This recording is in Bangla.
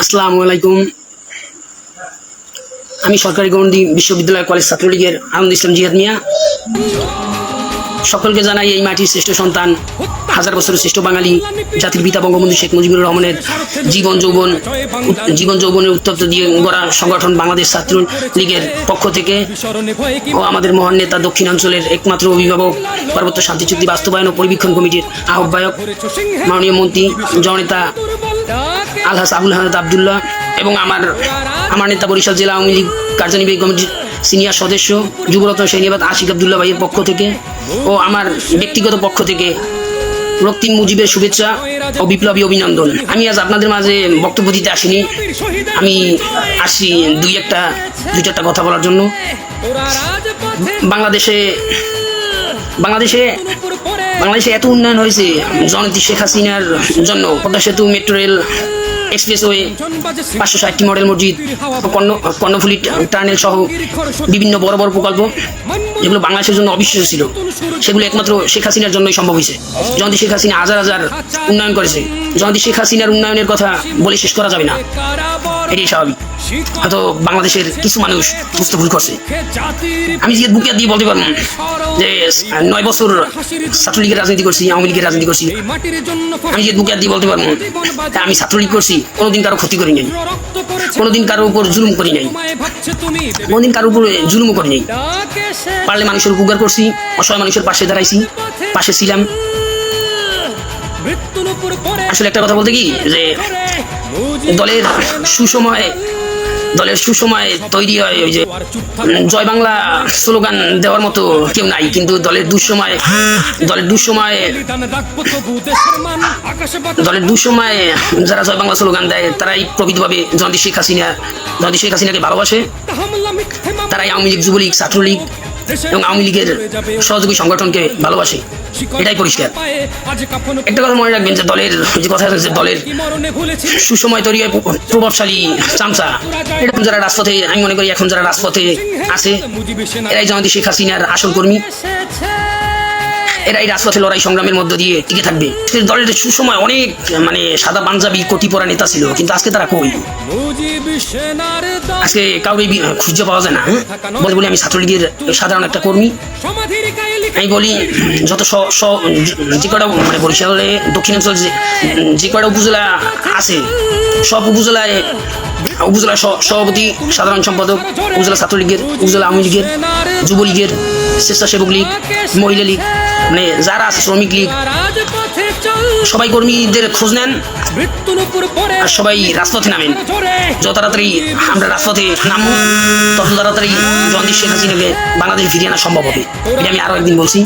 আসসালামু আলাইকুম। আমি সরকারি গণ্ডি বিশ্ববিদ্যালয় কলেজ ছাত্রলীগের আনন্দ ইসলাম জিহাদ মিয়া। সকলকে জানাই এই মাটির শ্রেষ্ঠ সন্তান, হাজার বছরের শ্রেষ্ঠ বাঙালি জাতির পিতা বঙ্গবন্ধু শেখ মুজিবুর রহমানের জীবন যৌবন, জীবন যৌবনের উত্তপ্ত দিয়ে গড়া সংগঠন বাংলাদেশ ছাত্র লীগের পক্ষ থেকে ও আমাদের মহান নেতা দক্ষিণাঞ্চলের একমাত্র অভিভাবক, পার্বত্য শান্তি চুক্তি বাস্তবায়ন ও পরিবীক্ষণ কমিটির আহ্বায়ক, মাননীয় মন্ত্রী, জননেতা আলহাস আবুল আহমেদ আবদুল্লাহ এবং আমার আমার নেতা বরিশাল জেলা আওয়ামী লীগ কার্যনির্বাহী কমিটির সিনিয়র সদস্য যুবরত্ন সেনিবাদ আশিক আবদুল্লাহ ভাইয়ের পক্ষ থেকে ও আমার ব্যক্তিগত পক্ষ থেকে রক্তিম মুজিবের শুভেচ্ছা ও বিপ্লবী অভিনন্দন। আমি আজ আপনাদের মাঝে বক্তব্য দিতে আসিনি। আমি আসি দুই একটা, দুই চারটা কথা বলার জন্য। বাংলাদেশে বাংলাদেশে বাংলাদেশে এত উন্নয়ন হয়েছে। জনতি শেখ হাসিনার জন্য পদ্মা সেতু মেট্রো রেল এক্সপ্রেসওয়ে, পাঁচশো ষাটটি মডেল মসজিদ কর্ণ কর্ণফুলি টার্নেল সহ বিভিন্ন বড় বড় প্রকল্প যেগুলো বাংলাদেশের জন্য অবিশ্বাস্য ছিল। সেগুলো একমাত্র শেখ হাসিনার জন্যই সম্ভব হয়েছে। জয়ন্তী শেখ হাসিনা হাজার হাজার উন্নয়ন করেছে। জয়ন্তী শেখ হাসিনার উন্নয়নের কথা বলে শেষ করা যাবে না। এটাই স্বাভাবিক। হয়তো বাংলাদেশের কিছু মানুষ বুঝতে ভুল করছে। আমি যে বুকে দিয়ে বলতে পারব যে নয় বছর ছাত্রলীগের রাজনীতি করছি, আওয়ামী লীগের রাজনীতি করছি। আমি যে বুকে দিয়ে বলতে পারব আমি ছাত্রলীগ করছি, কোনোদিন কারও ক্ষতি করি নাই। কোনোদিন কারোর উপর জুলুম করি নাই। কোনোদিন কারও উপর জুলুমও করি নাই। পারলে মানুষের উপকার করছি, অসহায় মানুষের পাশে দাঁড়াইছি, পাশে ছিলাম। আসলে একটা কথা বলতে কি? যে দলের সুসময় দলের সুসময় তৈরি হয় ওই যে জয় বাংলা স্লোগান দেওয়ার মতো কেউ নাই, কিন্তু দলের দুঃসময় দলের দুঃসময় দলের দুঃসময় যারা জয় বাংলা স্লোগান দেয়, তারাই প্রকৃতভাবে জয়ন্তী শেখ হাসিনা, জয়ন্তী শেখ হাসিনাকে ভালোবাসে। তারাই আওয়ামী লীগ, যুবলীগ, ছাত্রলীগ এবং আওয়ামী লীগের সহযোগী সংগঠনকে ভালোবাসি। এটাই পরিষ্কার। একটা কথা মনে রাখবেন যে দলের যে কথা আছে যে দলের সুসময় তৈরি হয় প্রভাবশালী চামচা। এরকম যারা রাজপথে আমি মনে করি এখন যারা রাজপথে আছে এরাই জয়ন্তী শেখ হাসিনার আসল কর্মী। এরাই রাজপথে লড়াই সংগ্রামের মধ্য দিয়ে টিকে থাকবে। দলের সুসময় অনেক মানে সাদা পাঞ্জাবি কোটি পরা নেতা ছিল, কিন্তু আজকে তারা কই? আজকে কাউরে বি- খুঁজে পাওয়া যায় না হ্যাঁ? বলে বলি আমি ছাত্রলীগের সাধারণ একটা কর্মী। আমি বলি, যত যে কটা মানে বরিশালে দক্ষিণাঞ্চল যে কটা উপজেলা আছে, সব উপজেলায়, উপজেলা সভাপতি, সাধারণ সম্পাদক, উপজেলা ছাত্রলীগের, উপজেলা আওয়ামী লীগের, যুবলীগের স্বেচ্ছাসেবক লীগ, মহিলা লীগ মানে যারা আছে শ্রমিক লীগ, সবাই কর্মীদের খোঁজ নেন আর সবাই রাজপথে নামেন। যত তাড়াতাড়ি আমরা রাজপথে নামবো, তত তাড়াতাড়ি জয়ন্তী শেখ হাসিনাকে বাংলাদেশ ফিরিয়ে আনা সম্ভব হবে। এটা আমি আরও একদিন বলছি।